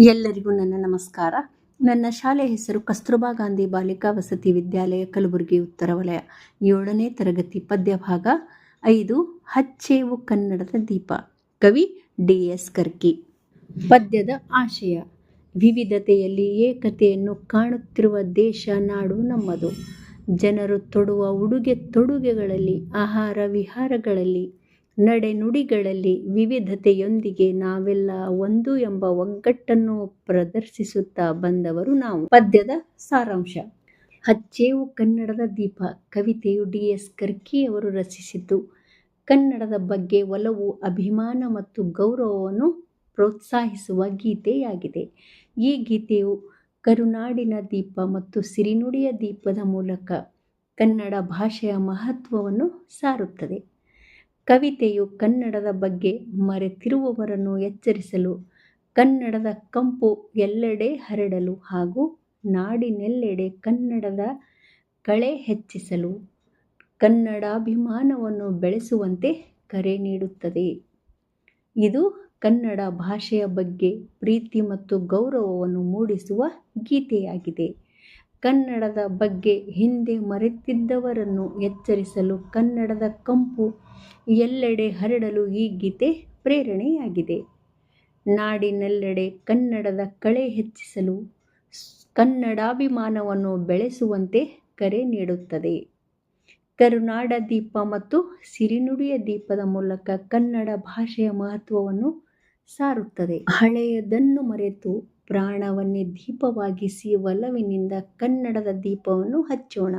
ಎಲ್ಲರಿಗೂ ನನ್ನ ನಮಸ್ಕಾರ. ನನ್ನ ಶಾಲೆ ಹೆಸರು ಕಸ್ತೂರ್ಬಾ ಗಾಂಧಿ ಬಾಲಿಕಾ ವಸತಿ ವಿದ್ಯಾಲಯ, ಕಲಬುರಗಿ, ಉತ್ತರ ವಲಯ. ಏಳನೇ ತರಗತಿ ಪದ್ಯ ಭಾಗ ಐದು, ಹಚ್ಚೇವು ಕನ್ನಡದ ದೀಪ. ಕವಿ ಡಿ ಎಸ್ ಕರ್ಕಿ. ಪದ್ಯದ ಆಶಯ, ವಿವಿಧತೆಯಲ್ಲಿ ಏಕತೆಯನ್ನು ಕಾಣುತ್ತಿರುವ ದೇಶ ನಾಡು ನಮ್ಮದು. ಜನರು ತೊಡುವ ಉಡುಗೆ ತೊಡುಗೆಗಳಲ್ಲಿ, ಆಹಾರ ವಿಹಾರಗಳಲ್ಲಿ ನಡೆನುಡಿಗಳಲ್ಲಿ ವಿವಿಧತೆಯೊಂದಿಗೆ ನಾವೆಲ್ಲ ಒಂದು ಎಂಬ ಒಗ್ಗಟ್ಟನ್ನು ಪ್ರದರ್ಶಿಸುತ್ತಾ ಬಂದವರು ನಾವು. ಪದ್ಯದ ಸಾರಾಂಶ. ಹಚ್ಚೇವು ಕನ್ನಡದ ದೀಪ. ಕವಿತೆಯು ಡಿ. ಎಸ್. ಕರ್ಕಿ ಅವರು ರಚಿಸಿದ್ದು. ಕನ್ನಡದ ಬಗ್ಗೆ ಒಲವು, ಅಭಿಮಾನ ಮತ್ತು ಗೌರವವನ್ನು ಪ್ರೋತ್ಸಾಹಿಸುವ ಗೀತೆಯಾಗಿದೆ. ಈ ಗೀತೆಯು ಕರುನಾಡಿನ ದೀಪ ಮತ್ತು ಸಿರಿನುಡಿಯ ದೀಪದ ಮೂಲಕ ಕನ್ನಡ ಭಾಷೆಯ ಮಹತ್ವವನ್ನು ಸಾರುತ್ತದೆ. ಕವಿತೆಯು ಕನ್ನಡದ ಬಗ್ಗೆ ಮರೆತಿರುವವರನ್ನು ಎಚ್ಚರಿಸಲು, ಕನ್ನಡದ ಕಂಪು ಎಲ್ಲೆಡೆ ಹರಡಲು ಹಾಗೂ ನಾಡಿನೆಲ್ಲೆಡೆ ಕನ್ನಡದ ಕಳೆ ಹೆಚ್ಚಿಸಲು ಕನ್ನಡಾಭಿಮಾನವನ್ನು ಬೆಳೆಸುವಂತೆ ಕರೆ ನೀಡುತ್ತದೆ. ಇದು ಕನ್ನಡ ಭಾಷೆಯ ಬಗ್ಗೆ ಪ್ರೀತಿ ಮತ್ತು ಗೌರವವನ್ನು ಮೂಡಿಸುವ ಗೀತೆಯಾಗಿದೆ. ಕನ್ನಡದ ಬಗ್ಗೆ ಹಿಂದೆ ಮರೆತಿದ್ದವರನ್ನು ಎಚ್ಚರಿಸಲು ಕನ್ನಡದ ಕಂಪು ಎಲ್ಲೆಡೆ ಹರಡಲು ಈ ಗೀತೆ ಪ್ರೇರಣೆಯಾಗಿದೆ. ನಾಡಿನೆಲ್ಲೆಡೆ ಕನ್ನಡದ ಕಳೆ ಹೆಚ್ಚಿಸಲು ಕನ್ನಡಾಭಿಮಾನವನ್ನು ಬೆಳೆಸುವಂತೆ ಕರೆ ನೀಡುತ್ತದೆ. ಕರುನಾಡ ದೀಪ ಮತ್ತು ಸಿರಿನುಡಿಯ ದೀಪದ ಮೂಲಕ ಕನ್ನಡ ಭಾಷೆಯ ಮಹತ್ವವನ್ನು ಸಾರುತ್ತದೆ. ಹಳೆಯದನ್ನು ಮರೆತು ಪ್ರಾಣವನ್ನೇ ದೀಪವಾಗಿಸಿ ಒಲವಿನಿಂದ ಕನ್ನಡದ ದೀಪವನ್ನು ಹಚ್ಚೋಣ.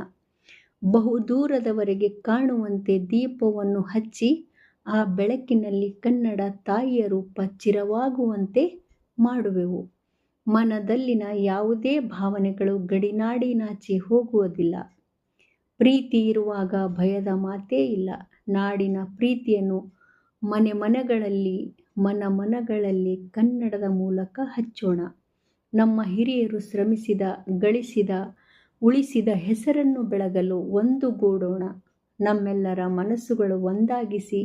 ಬಹುದೂರದವರೆಗೆ ಕಾಣುವಂತೆ ದೀಪವನ್ನು ಹಚ್ಚಿ, ಆ ಬೆಳಕಿನಲ್ಲಿ ಕನ್ನಡ ತಾಯಿಯ ರೂಪ ಚಿರವಾಗುವಂತೆ ಮಾಡುವೆವು. ಮನದಲ್ಲಿನ ಯಾವುದೇ ಭಾವನೆಗಳು ಗಡಿನಾಡಿನಾಚೆ ಹೋಗುವುದಿಲ್ಲ. ಪ್ರೀತಿ ಇರುವಾಗ ಭಯದ ಮಾತೇ ಇಲ್ಲ. ನಾಡಿನ ಪ್ರೀತಿಯನ್ನು ಮನೆ ಮನಗಳಲ್ಲಿ, ಮನ ಮನಗಳಲ್ಲಿ ಕನ್ನಡದ ಮೂಲಕ ಹಚ್ಚೋಣ. ನಮ್ಮ ಹಿರಿಯರು ಶ್ರಮಿಸಿದ, ಗಳಿಸಿದ, ಉಳಿಸಿದ ಹೆಸರನ್ನು ಬೆಳಗಲು ಒಂದುಗೂಡೋಣ ನಮ್ಮೆಲ್ಲರ ಮನಸ್ಸುಗಳು ಒಂದಾಗಿಸಿ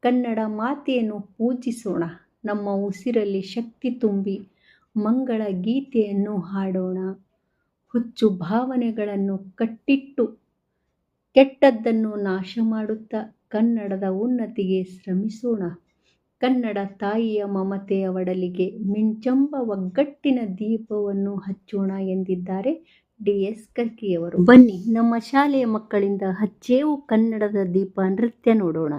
ಕನ್ನಡ ಮಾತೆಯನ್ನು ಪೂಜಿಸೋಣ. ನಮ್ಮ ಉಸಿರಲ್ಲಿ ಶಕ್ತಿ ತುಂಬಿ ಮಂಗಳ ಗೀತೆಯನ್ನು ಹಾಡೋಣ. ಹುಚ್ಚು ಭಾವನೆಗಳನ್ನು ಕಟ್ಟಿಟ್ಟು ಕೆಟ್ಟದ್ದನ್ನು ನಾಶ ಮಾಡುತ್ತಾ ಕನ್ನಡದ ಉನ್ನತಿಗೆ ಶ್ರಮಿಸೋಣ. ಕನ್ನಡ ತಾಯಿಯ ಮಮತೆಯ ಒಡಲಿಗೆ ಮಿಂಚಂಬ ಒಗ್ಗಟ್ಟಿನ ದೀಪವನ್ನು ಹಚ್ಚೋಣ ಎಂದಿದ್ದಾರೆ ಡಿ ಎಸ್ ಕರ್ಕಿಯವರು. ಬನ್ನಿ, ನಮ್ಮ ಶಾಲೆಯ ಮಕ್ಕಳಿಂದ ಹಚ್ಚೇವು ಕನ್ನಡದ ದೀಪ ನೃತ್ಯ ನೋಡೋಣ.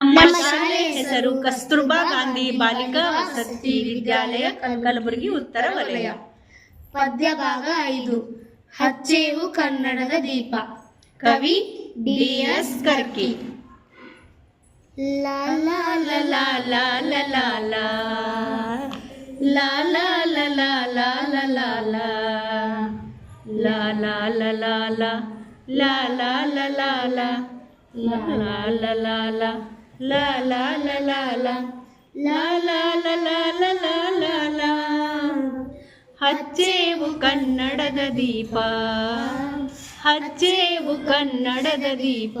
ನಮ್ಮ ಶಾಲೆಯ ಹೆಸರು ಕಸ್ತೂರ್ಬಾ ಗಾಂಧಿ ಬಾಲಿಕಾ ವಸತಿ ವಿದ್ಯಾಲಯ, ಕಲಬುರಗಿ, ಉತ್ತರ ವಲಯ. ಪದ್ಯ ಭಾಗ ಐದು, ಹಚ್ಚೇವು ಕನ್ನಡದ ದೀಪ. ಕವಿ D S Karki. La la la la la la la la La la la la la la la la La la la la la La la la la la La la la la la La la la la la La la la la la la la la ಹಚ್ಚೇವು ಕನ್ನಡದ ದೀಪ ಹಚ್ಚೇವು ಕನ್ನಡದ ದೀಪ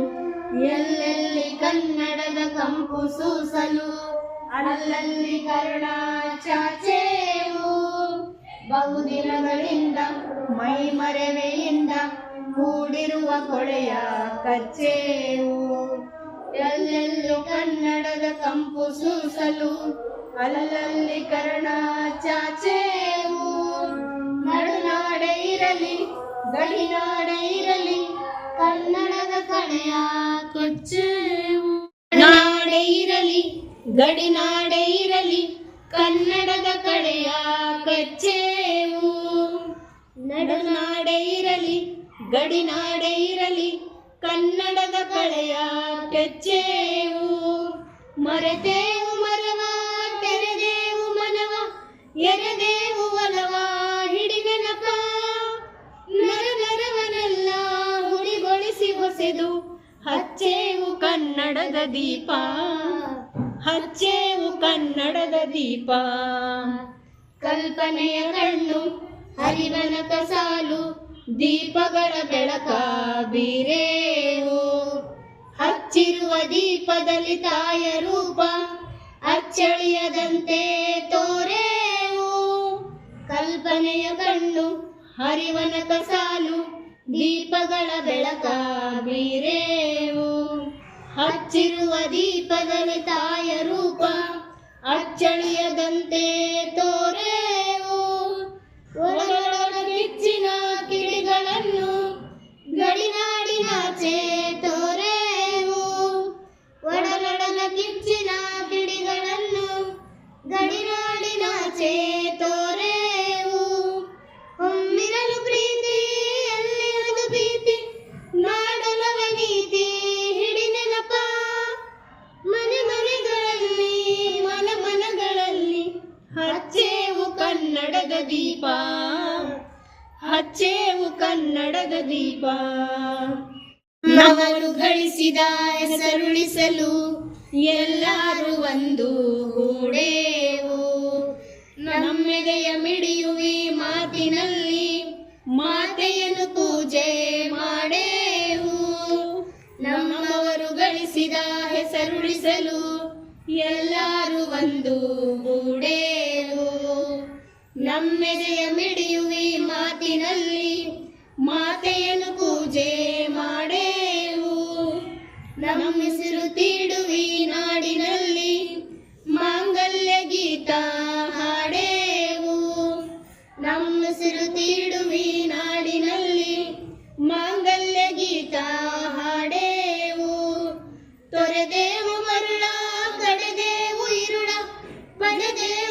ಎಲ್ಲೆಲ್ಲಿ ಕನ್ನಡದ ಕಂಪು ಸೂಸಲು, ಅಲ್ಲಲ್ಲಿ ಕರುಣ ಚಾಚೇವು ಬಹುದಿನಗಳಿಂದ ಮೈ ಮರೆವೆಯಿಂದ ಕೂಡಿರುವ ಕೊಳೆಯ ಕಚ್ಚೇವು ಎಲ್ಲೆಲ್ಲಿ ಕನ್ನಡದ ಕಂಪು ಸೂಸಲು, ಅಲ್ಲಲ್ಲಿ ಕರ್ಣ ಚಾಚೇವು ನಡುನಾಡೆ ಇರಲಿ, ಗಡಿನಾಡೆ ಕಡೆಯ ಕೊಚ್ಚೆ. ನಾಡೆ ಇರಲಿ ಗಡಿನಾಡೆ ಇರಲಿ, ಕನ್ನಡದ ಕಡೆಯ ಕಚ್ಚೇವು ನಡುನಾಡೆ ಇರಲಿ ಗಡಿನಾಡೆ ಇರಲಿ, ಕನ್ನಡದ ಕಡೆಯ ಕಚ್ಚೇವು ಮರೆತೇವು ಮರವ, ತೆರೆದೇವು ಮನವ ಎರೆದೇವು ದೀಪ. ಹಚ್ಚೇವು ಕನ್ನಡದ ದೀಪ. ಕಲ್ಪನೆಯ ಕಣ್ಣು, ಹರಿವನ ಕಸಾಲು, ದೀಪಗಳ ಬೆಳಕ ಬೀರೇವು. ಹಚ್ಚಿರುವ ದೀಪದಲ್ಲಿ ತಾಯ ರೂಪ, ಅಚ್ಚಳಿಯದಂತೆ ತೋರೇವು. ಕಲ್ಪನೆಯ ಕಣ್ಣು, ಹರಿವನ ಕಸಾಲು, ದೀಪಗಳ ಬೆಳಕ ಬೀರೇವು. ಹಚ್ಚಿರುವ ದೀಪದಲ್ಲಿ ತಾಯ ರೂಪ ಅಚ್ಚಳಿಯದಂತೆ ಕನ್ನಡದ ದೀಪ. ಹಚ್ಚೇವು ಕನ್ನಡದ ದೀಪ. ನವರು ಗಳಿಸಿದ ಹೆಸರುಳಿಸಲು ಎಲ್ಲರೂ ಒಂದು ಗೂಡೇವು ನಮ್ಮೆದೆಯ ಮಿಡಿಯುವಿ ಮಾತಿನಲ್ಲಿ ಮಾತೆಯನ್ನು ಪೂಜೆ ಮಾಡೇವು. ನಮ್ಮವರು ಗಳಿಸಿದ ಹೆಸರುಳಿಸಲು ಎಲ್ಲರೂ ಒಂದು ಗೂಡೇವು ನಮ್ಮೆದೆಯ ಮಿಡಿಯುವಿ ಮಾತಿನಲ್ಲಿ, ಮಾತೆಯನ್ನು ಪೂಜೆ ಮಾಡೇವು. ನಮ್ಮೆಸರು ತೀಡುವಿ ನಾಡಿನಲ್ಲಿ, ಮಾಂಗಲ್ಯ ಗೀತ ಹಾಡೇವು. ನಮ್ಮೆಸರು ತೀಡುವಿ ನಾಡಿನಲ್ಲಿ, ಮಾಂಗಲ್ಯ ಗೀತ ಹಾಡೇವು. ತೊರೆದೇವು ಮರುಳ, ಕಡೆದೇವು ಇರುಳ ಬಡದೇವು